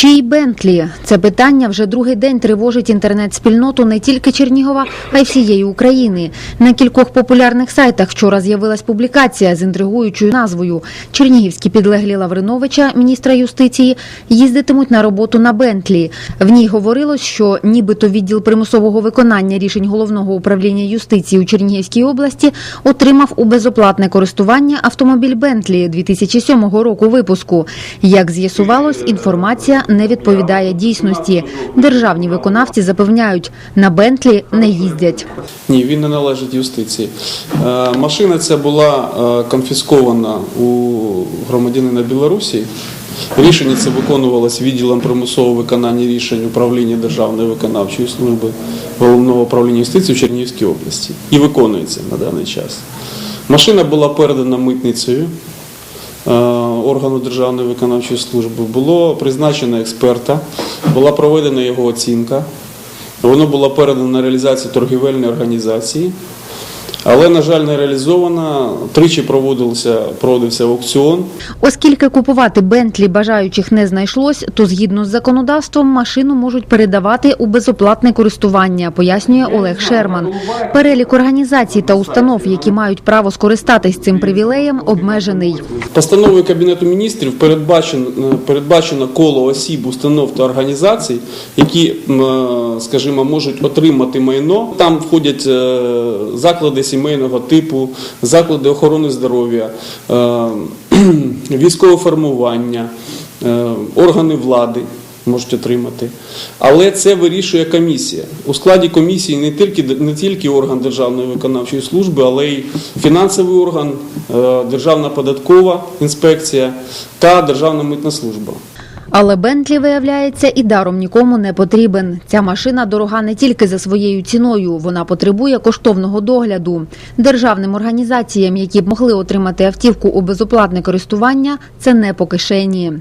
Чий Бентлі? Це питання вже другий день тривожить інтернет-спільноту не тільки Чернігова, а й всієї України. На кількох популярних сайтах вчора з'явилась публікація з інтригуючою назвою Чернігівські підлеглі Лавриновича, міністра юстиції, їздитимуть на роботу на Бентлі. В ній говорилось, що нібито відділ примусового виконання рішень головного управління юстиції у Чернігівській області отримав у безоплатне користування автомобіль Бентлі 2007 року випуску. Як з'ясувалось, інформація не відповідає дійсності. Державні виконавці запевняють, на Бентлі не їздять. Ні, він не належить юстиції. Е, Машина ця була е, конфіскована у громадянина Білорусі. Рішення це виконувалось відділом примусового виконання рішень управління Державної виконавчої служби головного управління юстиції в Чернігівській області і виконується на даний час. Машина була передана митницею органу Державної виконавчої служби. Було призначено експерта, була проведена його оцінка. Воно було передано на реалізацію торгівельної організації, але, на жаль, не реалізовано. Тричі проводився, проводився аукціон. Оскільки купувати Бентлі бажаючих не знайшлось, то згідно з законодавством машину можуть передавати у безоплатне користування, пояснює Олег Шерман. Перелік організацій та установ, які мають право скористатись цим привілеєм, обмежений. Постановою Кабінету міністрів передбачено, передбачено коло осіб, установ та організацій, які, е, скажімо, можуть отримати майно. Там входять е, заклади сімейного типу, заклади охорони здоров'я, е, військове формування, е, органи влади. Можуть отримати, але це вирішує комісія. У складі комісії не тільки не тільки орган Державної виконавчої служби, але й фінансовий орган, е, Державна податкова інспекція та Державна митна служба. Але Бентлі, виявляється, і даром нікому не потрібен. Ця машина дорога не тільки за своєю ціною, вона потребує коштовного догляду. Державним організаціям, які б могли отримати автівку у безоплатне користування, це не по кишені.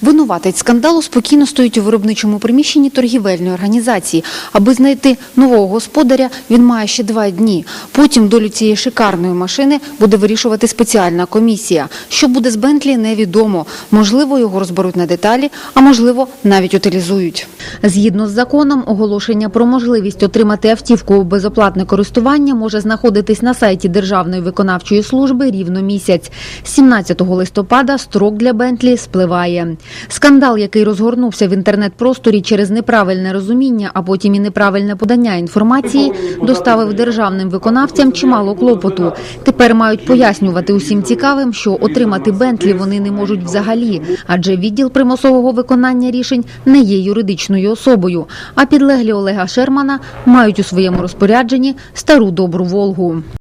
Винуватець скандалу спокійно стоїть у виробничому приміщенні торгівельної організації. Аби знайти нового господаря, він має ще два дні. Потім долю цієї шикарної машини буде вирішувати спеціальна комісія. Що буде з Бентлі, невідомо. Можливо, його розберуть на деталі, а можливо, навіть утилізують. Згідно з законом, оголошення про можливість отримати автівку у безоплатне користування може знаходитись на сайті Державної виконавчої служби рівно місяць. 17 листопада строк для Бентлі спливає. Скандал, який розгорнувся в інтернет-просторі через неправильне розуміння, а потім і неправильне подання інформації, доставив державним виконавцям чимало клопоту. Тепер мають пояснювати усім цікавим, що отримати Бентлі вони не можуть взагалі, адже відділ примусового виконання рішень не є юридичною особою. А підлеглі Олега Шермана мають у своєму розпорядженні стару добру Волгу.